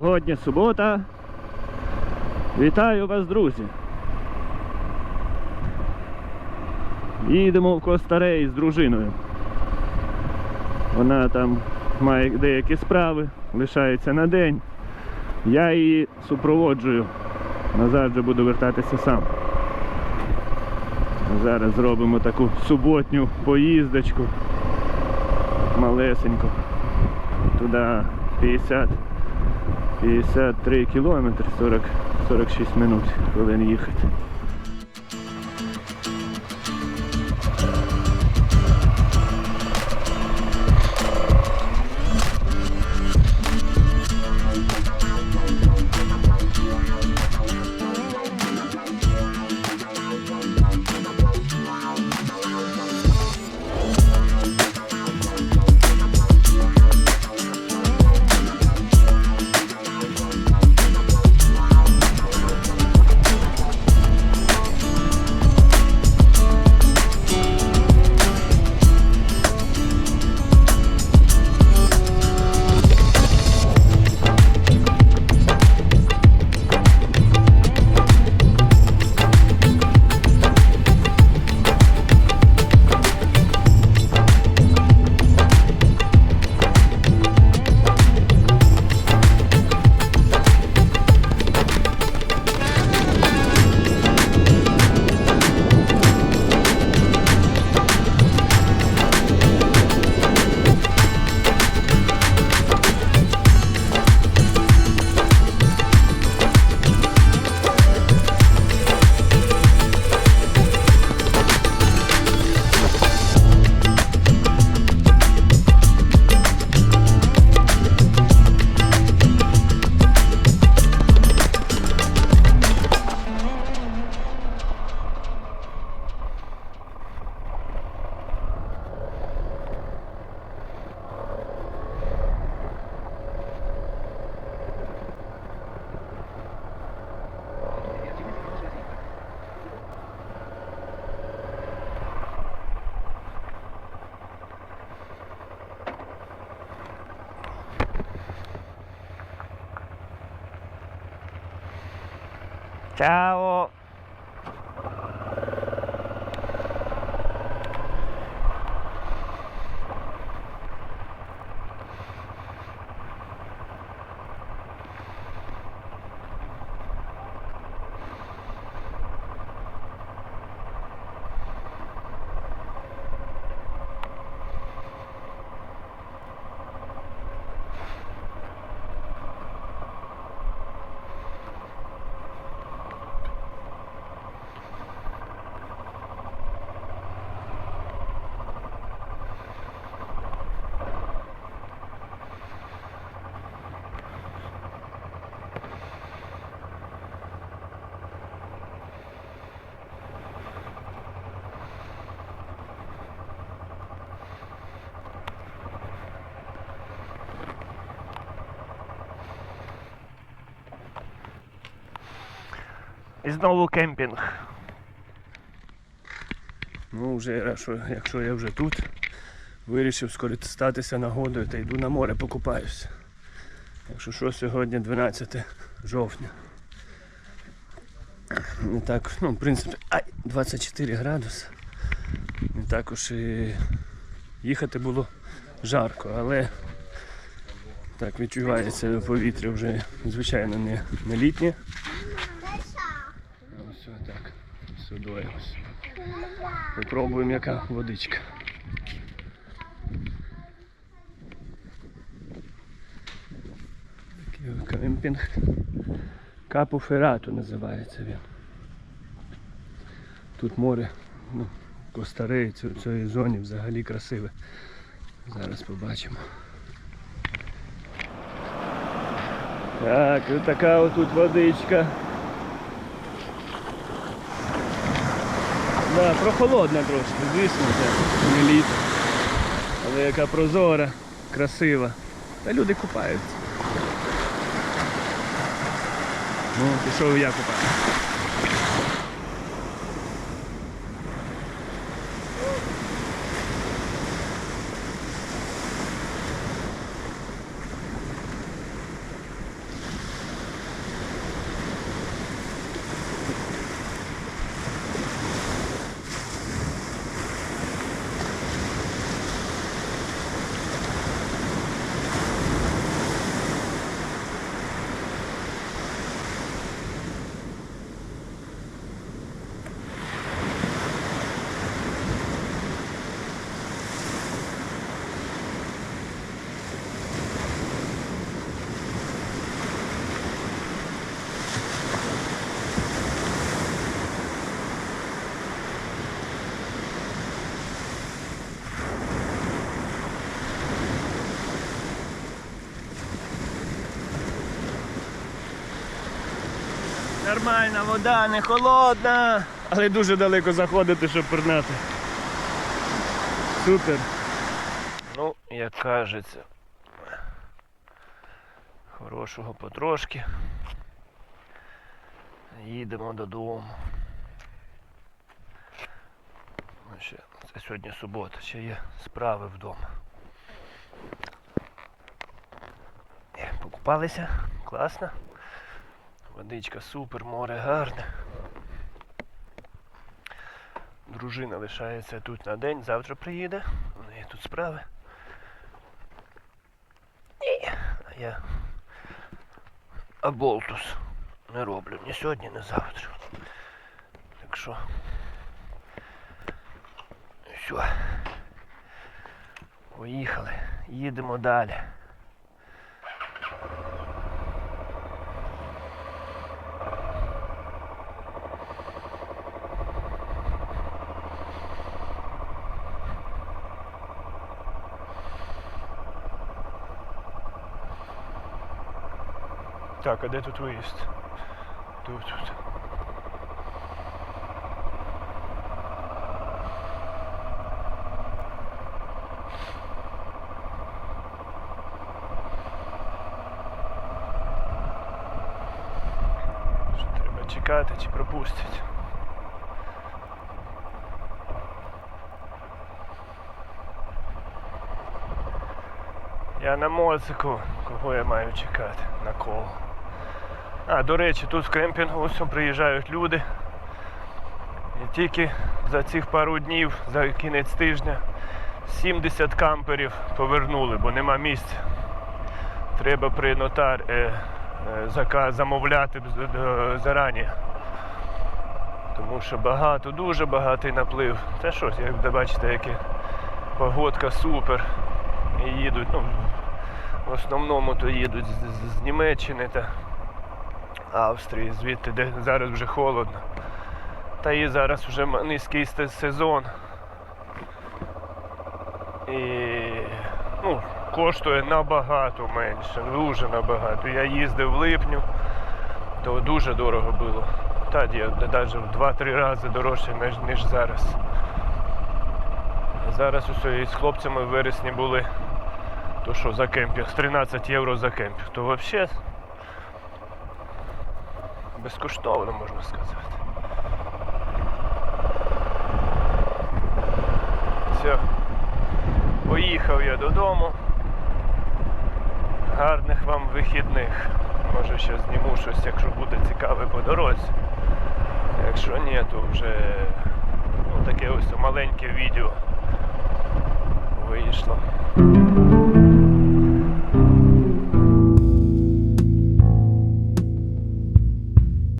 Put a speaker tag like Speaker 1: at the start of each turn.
Speaker 1: Сьогодні субота. Вітаю вас, друзі. Їдемо в Коста-Рей з дружиною. Вона там має деякі справи, лишається на день. Я її супроводжую. Назад вже буду вертатися сам. Зараз зробимо таку суботню поїздочку. Малесеньку. Туди 50 53 кілометри, 40, 46 минут хвилин їхати. Chao. І знову кемпінг. Ну, вже якщо, я вже тут, вирішив скористатися нагодою та йду на море покупаюся. Якщо що, сьогодні 12 жовтня. Не так, ну, в принципі, ай, 24 градуси. Не так уж і їхати було жарко, але так відчувається повітря вже, звичайно, не, не літнє. Ось так. Ось. Попробуємо яка водичка. Такий кемпінг. Капу Феррату називається він. Тут море, ну, Коста-Рей, в цій зоні взагалі красиве. Зараз побачимо. Так, ось така отут водичка. Да, прохолодна трошки, звісно, це не літо. Але яка прозора, красива. Та люди купаються. Ну, пішов я купаюся. Нормальна вода, не холодна, але дуже далеко заходити, щоб пірнати. Супер. Ну, як кажеться, хорошого потрошки. Їдемо додому. Ну, ще, це сьогодні субота, ще є справи вдома. Е, Покупалися, класно. Водичка супер, море гарне. Дружина лишається тут на день, завтра приїде. У неї тут справи. І, а я аболтус не роблю ні сьогодні, ні завтра. Так що. Все. Поїхали. Їдемо далі. Так, а де тут виїзд? Тут, тут. Треба чекати чи пропустять? Я на моцику, кого я маю чекати? На кого? А, до речі, тут в кемпінгу приїжджають люди. І тільки за цих пару днів, за кінець тижня, 70 камперів повернули, бо нема місця. Треба при нотар е, е, замовляти е, зарані. Тому що багато, дуже багатий наплив. Та що, як бачите, яке погодка супер. І їдуть, ну, в основному то їдуть з, з- з Німеччини та Австрії, звідти, де зараз вже холодно. Та і зараз вже низький сезон. І ну, коштує набагато менше, дуже набагато. Я їздив в липню, то дуже дорого було. Та навіть в 2-3 рази дорожче, ніж, ніж зараз. Зараз усе із хлопцями в вересні були, то що за кемпінг, 13 євро за кемпінг, то взагалі безкоштовно можна сказати. Все. Поїхав я додому. Гарних вам вихідних. Може ще зніму щось, якщо буде цікаве по дорозі. Якщо ні, то вже ну, таке ось маленьке відео вийшло.